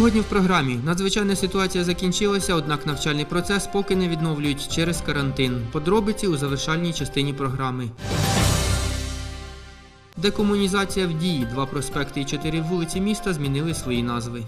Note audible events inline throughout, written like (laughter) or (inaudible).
Сьогодні в програмі надзвичайна ситуація закінчилася, однак навчальний процес поки не відновлюють через карантин. Подробиці у завершальній частині програми. Декомунізація в дії. Два проспекти і чотири вулиці міста змінили свої назви.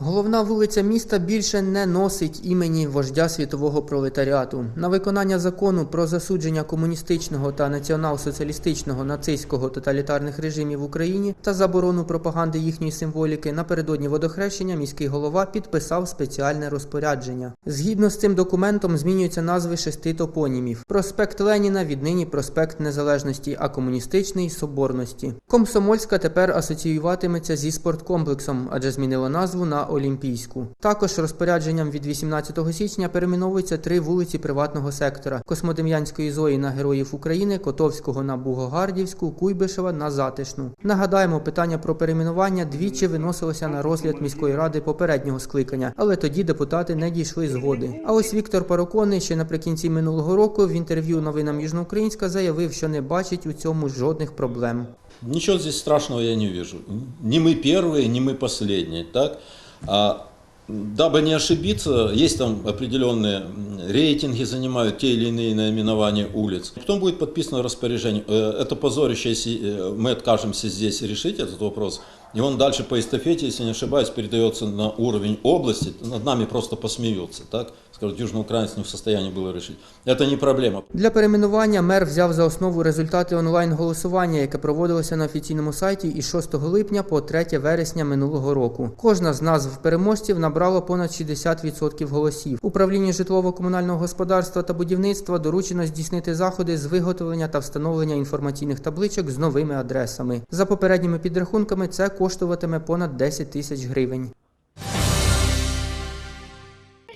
Головна вулиця міста більше не носить імені вождя світового пролетаріату. На виконання закону про засудження комуністичного та націонал-соціалістичного нацистського тоталітарних режимів в Україні та заборону пропаганди їхньої символіки напередодні водохрещення міський голова підписав спеціальне розпорядження. Згідно з цим документом змінюються назви шести топонімів: проспект Леніна, віднині проспект Незалежності, а комуністичний Соборності. Комсомольська тепер асоціюватиметься зі спорткомплексом, адже змінила назву на Олімпійську. Також розпорядженням від 18 січня перейменовуються три вулиці приватного сектора: Космодем'янської зої на Героїв України, Котовського на Бугогардівську, Куйбишева на Затишну. Нагадаємо, питання про перейменування двічі виносилося на розгляд міської ради попереднього скликання, але тоді депутати не дійшли згоди. А ось Віктор Пароконний ще наприкінці минулого року в інтерв'ю новинам Южноукраїнська заявив, що не бачить у цьому жодних проблем. Ничего здесь страшного я не вижу. Не мы первые, не мы последние, так? А дабы не ошибиться, есть там определенные рейтинги, занимают те или иные наименования улиц. Потом будет подписано распоряжение. Э, Это позорище, если э, мы откажемся здесь решить этот вопрос, и он дальше по эстафете, если не ошибаюсь, передается на уровень области, над нами просто посмеются, так? Скажут, южноукраинец не в состоянии было решить. Это не проблема. Для перейменування мер взяв за основу результати онлайн-голосування, яке проводилося на офіційному сайті із 6 липня по 3 вересня минулого року. Кожна з назв переможців набрала понад 60% голосів. Управлінню житлово-комунального господарства та будівництва доручено здійснити заходи з виготовлення та встановлення інформаційних табличок з новими адресами. За попередніми підрахунками, це коштуватиме понад 10 тисяч гривень.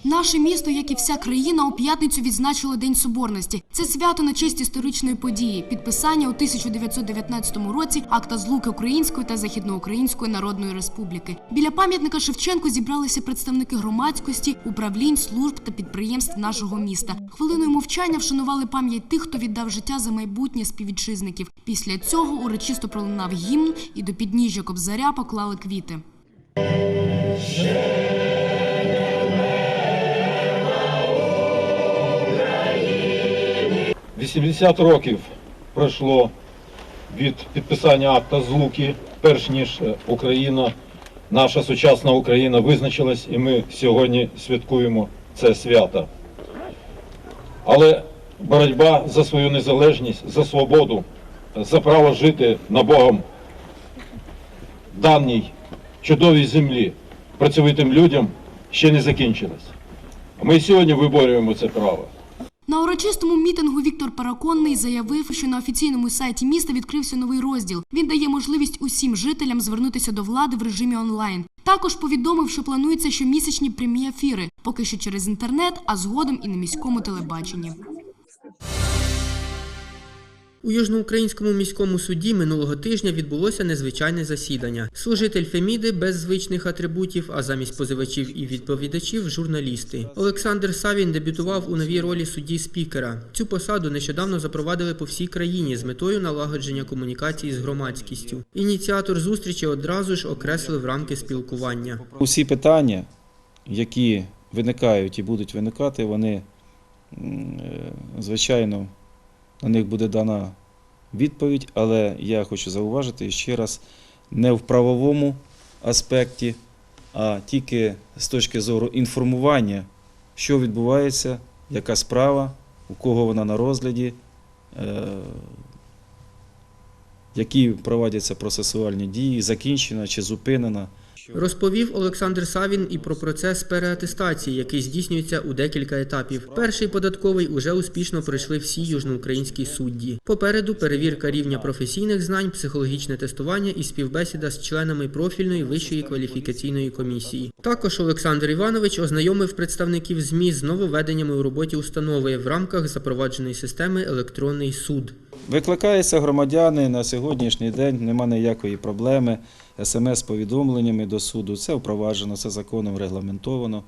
Наше місто, як і вся країна, у п'ятницю відзначило День Соборності. Це свято на честь історичної події, підписання у 1919 році акта злуки Української та Західноукраїнської Народної Республіки. Біля пам'ятника Шевченку зібралися представники громадськості, управлінь, служб та підприємств нашого міста. Хвилиною мовчання вшанували пам'ять тих, хто віддав життя за майбутнє співвітчизників. Після цього урочисто пролунав гімн і до підніжжя Кобзаря поклали квіти. 80 років пройшло від підписання акта злуки, перш ніж е, Україна, наша сучасна Україна визначилась, і ми сьогодні святкуємо це свято. Але боротьба за свою незалежність, за свободу, за право жити на Богом даній чудовій землі працьовитим людям ще не закінчилась. Ми сьогодні виборюємо це право. На урочистому мітингу Віктор Параконний заявив, що на офіційному сайті міста відкрився новий розділ. Він дає можливість усім жителям звернутися до влади в режимі онлайн. Також повідомив, що планується щомісячні прямі ефіри, поки що через інтернет, а згодом і на міському телебаченні. У Южноукраїнському міському суді минулого тижня відбулося незвичайне засідання. Служитель Феміди без звичних атрибутів, а замість позивачів і відповідачів журналісти. Олександр Савін дебютував у новій ролі судді спікера. Цю посаду нещодавно запровадили по всій країні з метою налагодження комунікації з громадськістю. Ініціатор зустрічі одразу ж окреслив рамки спілкування. Усі питання, які виникають і будуть виникати, вони, е, звичайно, на них буде дана відповідь, але я хочу зауважити ще раз, не в правовому аспекті, а тільки з точки зору інформування, що відбувається, яка справа, у кого вона на розгляді, е, які проводяться процесуальні дії, закінчена чи зупинена. Розповів Олександр Савін і про процес переатестації, який здійснюється у декілька етапів. Перший податковий уже успішно пройшли всі южноукраїнські судді. Попереду перевірка рівня професійних знань, психологічне тестування і співбесіда з членами профільної вищої кваліфікаційної комісії. Також Олександр Іванович ознайомив представників ЗМІ з нововведеннями у роботі установи в рамках запровадженої системи електронний суд. Викликаються громадяни на сьогоднішній день, нема ніякої проблеми. СМС-повідомленнями до суду. Це впроваджено, це законом регламентовано.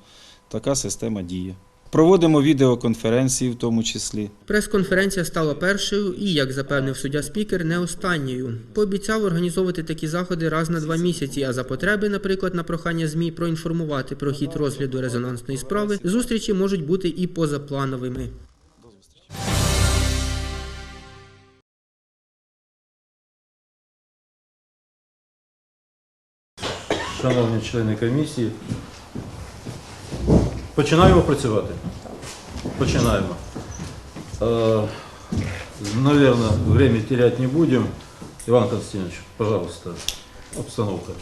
Така система діє. Проводимо відеоконференції в тому числі. Прес-конференція стала першою і, як запевнив суддя спікер, не останньою. Пообіцяв організовувати такі заходи раз на два місяці, а за потреби, наприклад, на прохання ЗМІ проінформувати про хід розгляду резонансної справи, зустрічі можуть бути і позаплановими. Шановні члени комісії, починаємо працювати. Починаємо. Е, Наверное, время терять не будем. Иван Константинович, пожалуйста, обстановка.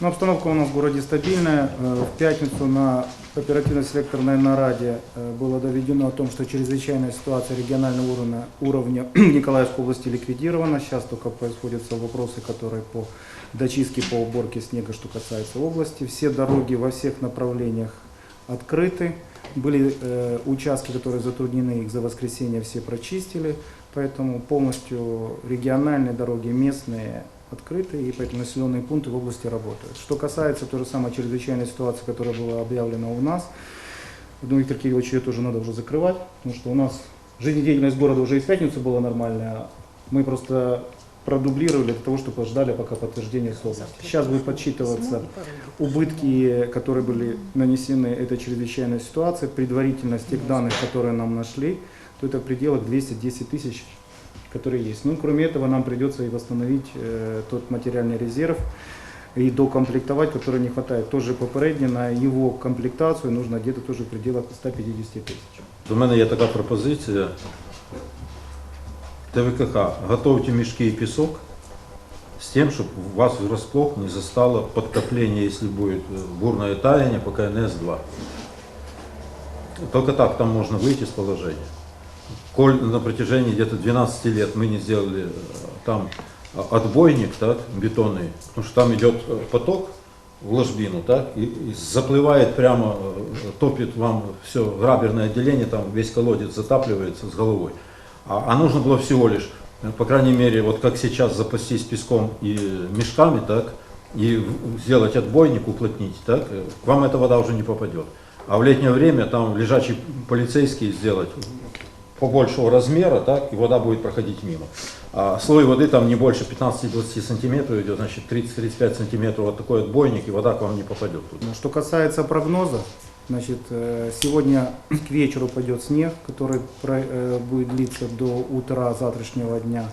Ну, обстановка у нас в городе стабильная. Э, В пятницу на оперативно-селекторной нараде э, было доведено о том, что чрезвычайная ситуация регионального уровня, уровня в (clears throat) Николаевской области ликвидирована. Сейчас только происходят вопросы, которые по дочистке, по уборке снега, что касается области. Все дороги во всех направлениях открыты. Были э, участки, которые затруднены, их за воскресенье все прочистили. Поэтому полностью региональные дороги, местные открыты, и поэтому населенные пункты в области работают. Что касается той же самой чрезвычайной ситуации, которая была объявлена у нас, я думаю, Виктор Кириллович, ее тоже надо уже закрывать, потому что у нас жизнедеятельность города уже и в пятницу была нормальная, мы просто продублировали для того, чтобы ждали пока подтверждения с области. Сейчас будет подсчитываться убытки, которые были нанесены этой чрезвычайной ситуации, предварительно с тех данных, которые нам нашли, то это в пределах 210 тысяч, которые есть. Ну, кроме этого, нам придется и восстановить э, тот материальный резерв и докомплектовать, который не хватает. Тоже попередньо на его комплектацию нужно где-то тоже в пределах 150 тысяч. У мене є така пропозиція. ТВКХ, готовьте мешки и песок с тем, чтобы вас врасплох не застало подкопление, если будет бурное таяние по КНС-2. Только так там можно выйти из положения. Коль на протяжении где-то 12 лет мы не сделали э, там э, отбойник так, бетонный, потому что там идет э, поток в ложбину, так, и, и заплывает прямо, э, топит вам все граберное отделение, там весь колодец затапливается с головой. А, а нужно было всего лишь, по крайней мере, вот как сейчас запастись песком и мешками, так, и сделать отбойник, уплотнить, так, к вам эта вода уже не попадет. А в летнее время там лежачий полицейский сделать побольшего размера, так, и вода будет проходить мимо. А слой воды там не больше 15-20 сантиметров идет, значит 30-35 сантиметров вот такой отбойник, и вода к вам не попадет туда. Ну, Что касается прогноза, значит, э, сегодня к вечеру пойдет снег, который э, будет длиться до утра завтрашнего дня.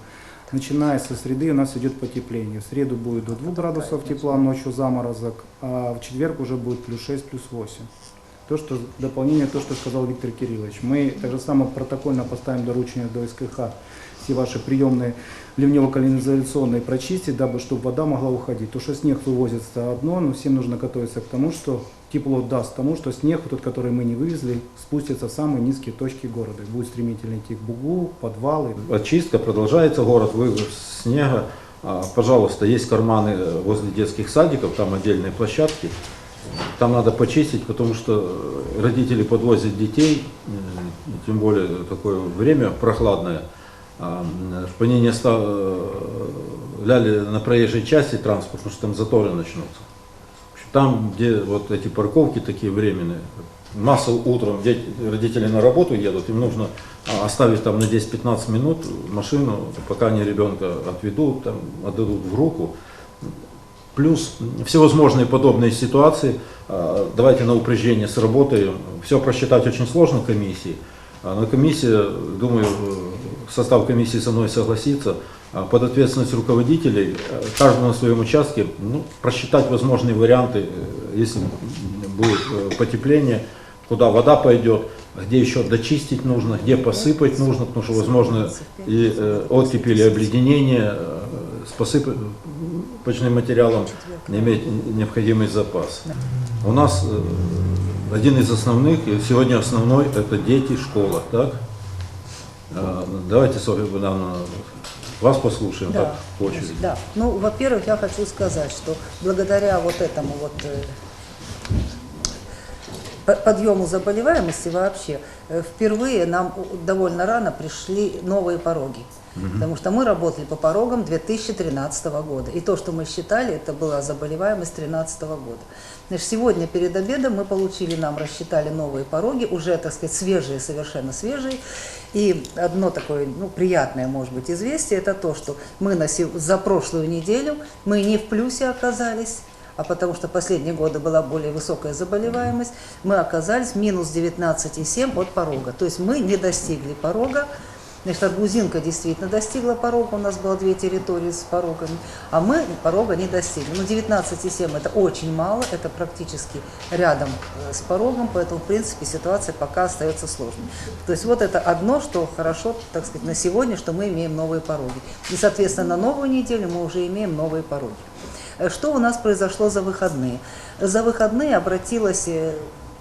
Начиная со среды у нас идет потепление. В среду будет до 2 градусов тепла, ночью заморозок, а в четверг уже будет плюс 6, плюс 8. То, что дополнение, то, что сказал Виктор Кириллович. Мы так же самое протокольно поставим доручение до СКХ все ваши приемные ливнево-канализационные прочистить, дабы чтобы вода могла уходить. То, что снег вывозится одно, но всем нужно готовиться к тому, что тепло даст тому, что снег, тот, который мы не вывезли, спустится в самые низкие точки города. Будет стремительно идти к бугу, подвалы. Очистка продолжается, город вывоз снега. А, Пожалуйста, есть карманы э, возле детских садиков, там отдельные площадки. Там надо почистить, потому что э, родители подвозят детей, э, тем более такое время прохладное, а, м, чтобы они не оставляли на проезжей части транспорт, потому что там заторы начнутся. Там, где вот эти парковки такие временные, масса утром дети, родители на работу едут, им нужно а, оставить там на 10-15 минут машину, пока они ребенка отведут, там, отдадут в руку. Плюс всевозможные подобные ситуации. А, Давайте на упреждение сработаем. Все просчитать очень сложно комиссии. А, Но комиссия, думаю, состав комиссии со мной согласится. А, Под ответственность руководителей, э, каждому на своем участке, ну, просчитать возможные варианты, э, если будет э, потепление, куда вода пойдет, где еще дочистить нужно, где посыпать нужно, потому что возможно и э, оттепель, или обледенение э, с посыпочным материалом иметь необходимый запас. У нас э, один из основных, сегодня основной, это дети, школа, так? Э, Давайте, Софья Богдановна, вас послушаем, Да, так, очереди. Да. Ну, во-первых, я хочу сказать, что благодаря вот этому вот э, по- подъему заболеваемости вообще, э, впервые нам довольно рано пришли новые пороги. Потому что мы работали по порогам 2013 года. И то, что мы считали, это была заболеваемость 2013 года. Значит, сегодня перед обедом мы получили, нам рассчитали новые пороги, уже, так сказать, свежие, совершенно свежие. И одно такое, ну, приятное, может быть, известие, это то, что мы на, за прошлую неделю, мы не в плюсе оказались, а потому что последние годы была более высокая заболеваемость, мы оказались минус 19,7 от порога. То есть мы не достигли порога. Значит, Арбузинка действительно достигла порога, у нас было две территории с порогами, а мы порога не достигли. Ну, 19,7 это очень мало, это практически рядом э, с порогом, поэтому, в принципе, ситуация пока остается сложной. То есть вот это одно, что хорошо, так сказать, на сегодня, что мы имеем новые пороги. И, соответственно, на новую неделю мы уже имеем новые пороги. Э, Что у нас произошло за выходные? За выходные обратилась, э,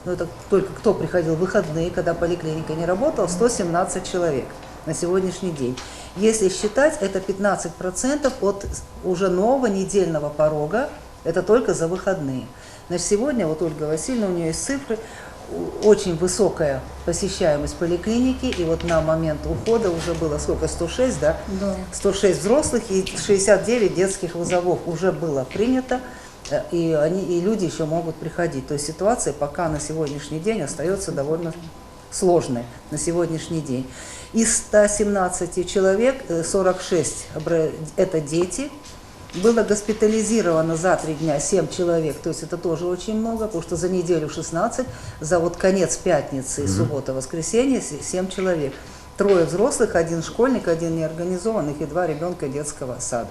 ну это только кто приходил в выходные, когда поликлиника не работала, 117 человек на сегодняшний день. Если считать, это 15% от уже нового недельного порога, это только за выходные. Значит, сегодня, вот Ольга Васильевна, у нее есть цифры, очень высокая посещаемость поликлиники, и вот на момент ухода уже было сколько, 106, да? Да. 106 взрослых и 69 детских вызовов уже было принято, э, и, они, и люди еще могут приходить. То есть ситуация пока на сегодняшний день остается довольно сложной на сегодняшний день. Из 117 человек э, 46 обра- это дети, было госпитализировано за три дня 7 человек, то есть это тоже очень много, потому что за неделю 16, за вот конец пятницы и суббота, воскресенье 7 человек. Трое взрослых, один школьник, один неорганизованных и два ребенка детского сада.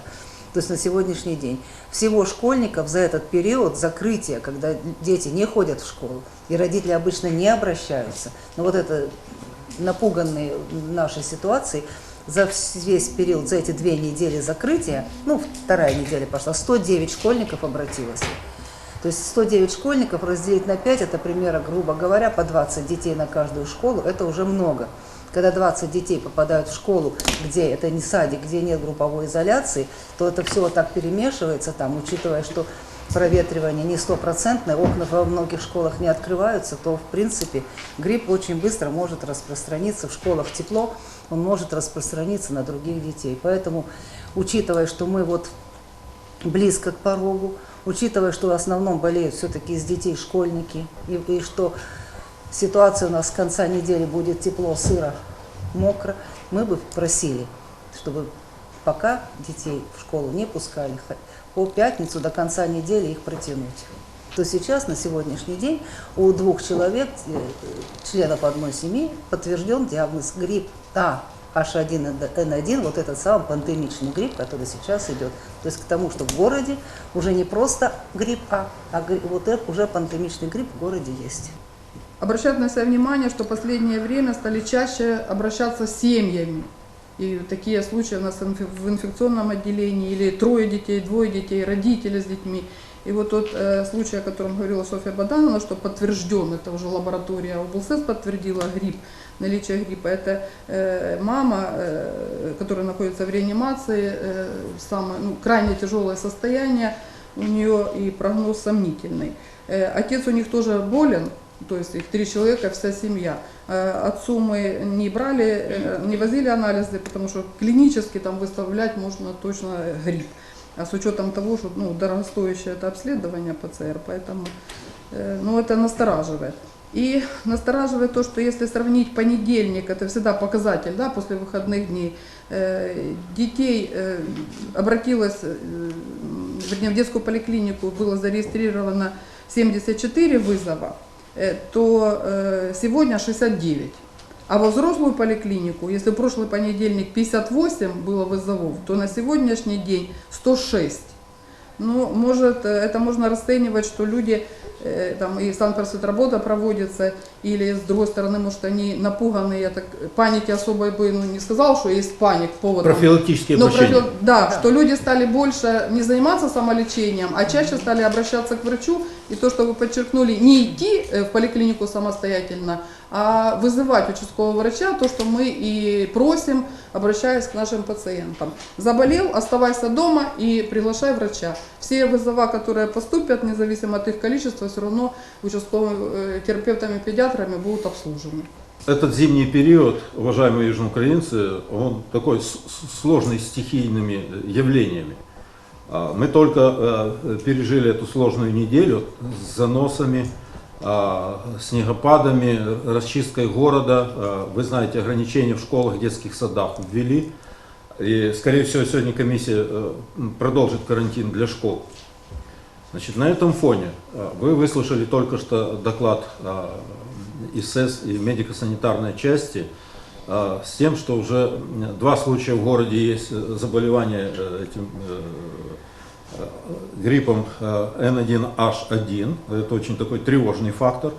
То есть на сегодняшний день. Всего школьников за этот период закрытия, когда дети не ходят в школу, и родители обычно не обращаются, но вот это напуганные нашей ситуацией, за весь период, за эти две недели закрытия, ну, вторая неделя пошла, 109 школьников обратилось. То есть 109 школьников разделить на 5, это примерно, грубо говоря, по 20 детей на каждую школу, это уже много. Когда 20 детей попадают в школу, где это не садик, где нет групповой изоляции, то это все вот так перемешивается там, учитывая, что проветривание не стопроцентное, окна во многих школах не открываются, то в принципе грипп очень быстро может распространиться. В школах тепло, он может распространиться на других детей. Поэтому, учитывая, что мы вот близко к порогу, учитывая, что в основном болеют все-таки из детей школьники, и, и что ситуация у нас с конца недели будет тепло, сыро, мокро, мы бы просили, чтобы пока детей в школу не пускали, по пятницу до конца недели их протянуть. То сейчас, на сегодняшний день, у двух человек, э, членов одной семьи, подтвержден диагноз грипп А, H1N1, вот этот самый пандемичный грипп, который сейчас идет. То есть к тому, что в городе уже не просто грипп А, а вот это уже пандемичный грипп в городе есть. Обращать на себя внимание, что в последнее время стали чаще обращаться с семьями. И такие случаи у нас в инфекционном отделении, или трое детей, двое детей, родители с детьми. И вот тот э, случай, о котором говорила Софья Богдановна, что подтвержден, это уже лаборатория облсес подтвердила грипп, наличие гриппа, это э, мама, э, которая находится в реанимации, э, самое, ну, крайне тяжелое состояние у нее и прогноз сомнительный. Э, отец у них тоже болен, то есть их три человека, вся семья. Э, Отцу мы не брали, э, не возили анализы, потому что клинически там выставлять можно точно грипп. А с учетом того, что ну, дорогостоящее это обследование ПЦР, поэтому э, ну, это настораживает. И настораживает то, что если сравнить понедельник, это всегда показатель да, после выходных дней, э, детей э, обратилось, э, вернее, в детскую поликлинику было зарегистрировано 74 вызова, э, то э, сегодня 69. А во взрослую поликлинику, если в прошлый понедельник 58 было вызовов, то на сегодняшний день 106. Ну, может, э, это можно расценивать, что люди, э, там и санпросветработа проводится, или с другой стороны, может, они напуганы, я так паники особой бы ну, не сказал, что есть паник повод. Профилактические но профил- да, что люди стали больше не заниматься самолечением, а чаще стали обращаться к врачу. И то, что вы подчеркнули, не идти э, в поликлинику самостоятельно, а вызывать участкового врача, то, что мы и просим, обращаясь к нашим пациентам. Заболел, оставайся дома и приглашай врача. Все вызова, которые поступят, независимо от их количества, все равно участковыми э, терапевтами, педиатрами будут обслужены. Этот зимний период, уважаемые южноукраинцы, он такой сложный стихийными явлениями. А, Мы только э, пережили эту сложную неделю с заносами, а, снегопадами, расчисткой города. А, Вы знаете, ограничения в школах, детских садах ввели. И, скорее всего, сегодня комиссия э, продолжит карантин для школ. Значит, на этом фоне а, вы выслушали только что доклад а, ИСС и медико-санитарной части а, с тем, что уже два случая в городе есть э, заболевания э, этим э, э, гриппом э, N1H1. Это очень такой тревожный фактор.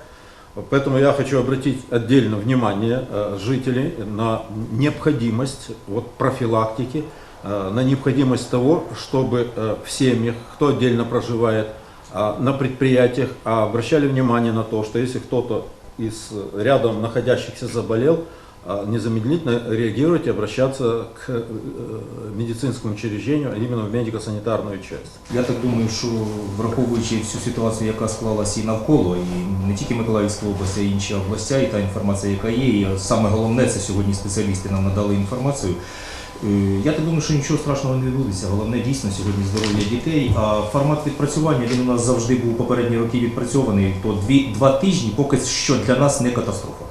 Поэтому я хочу обратить отдельно внимание э, жителей на необходимость вот, профилактики, э, на необходимость того, чтобы э, в семьях, кто отдельно проживает, а, на предприятиях, а, обращали внимание на то, что если кто-то из э, рядом находящихся заболел, а, незамедлительно реагировать и обращаться к э, медицинскому учреждению, а именно в медико-санитарную часть. Я так думаю, що враховуючи всю ситуацію, яка склалася і навколо, і не тільки Миколаївська область, а й інші області, і та інформація, яка є, і саме головне, це сьогодні спеціалісти нам надали інформацію. Е, Я так думаю, що нічого страшного не відбудеться. Головне дійсно сьогодні здоров'я дітей. А формат відпрацювання він у нас завжди був попередні роки відпрацьований. То дві два тижні поки що для нас не катастрофа.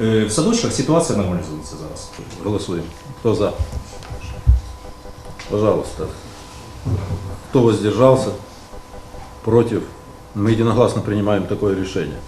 Е, В садочках ситуація нормалізується зараз. Голосуем. Кто за? Пожалуйста. Кто воздержался? Против? Мы единогласно принимаем такое решение.